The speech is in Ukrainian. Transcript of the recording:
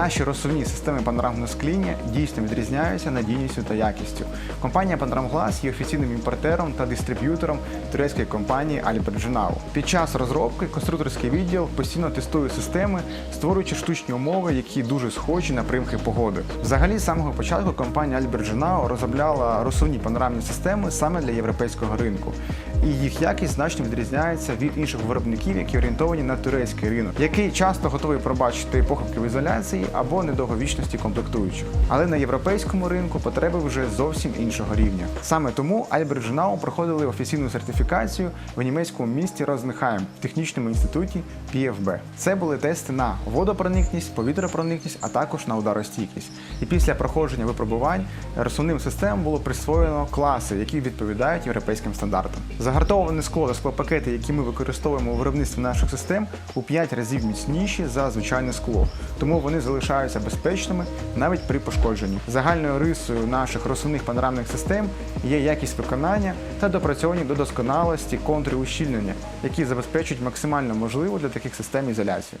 Наші розсувні системи панорамного скління дійсно відрізняються надійністю та якістю. Компанія Panoramglass є офіційним імпортером та дистриб'ютором турецької компанії Alberginao. Під час розробки конструкторський відділ постійно тестує системи, створюючи штучні умови, які дуже схожі на примхи погоди. Взагалі, з самого початку компанія Alberginao розробляла розсувні панорамні системи саме для європейського ринку. І їх якість значно відрізняється від інших виробників, які орієнтовані на турецький ринок, який часто готовий пробачити похибки в ізоляції або недовговічності комплектуючих. Але на європейському ринку потреби вже зовсім іншого рівня. Саме тому Alberginao проходили офіційну сертифікацію в німецькому місті Рознехайм в технічному інституті PFB. Це були тести на водопроникність, повітропроникність, а також на ударостійкість. І після проходження випробувань розсувним системам було присвоєно класи, які відповідають європейським стандартам. Загартоване скло та склопакети, які ми використовуємо у виробництві наших систем, у 5 разів міцніші за звичайне скло, тому вони залишаються безпечними навіть при пошкодженні. Загальною рисою наших розсувних панорамних систем є якість виконання та допрацьовані до досконалості контури ущільнення, які забезпечують максимально можливу для таких систем ізоляцію.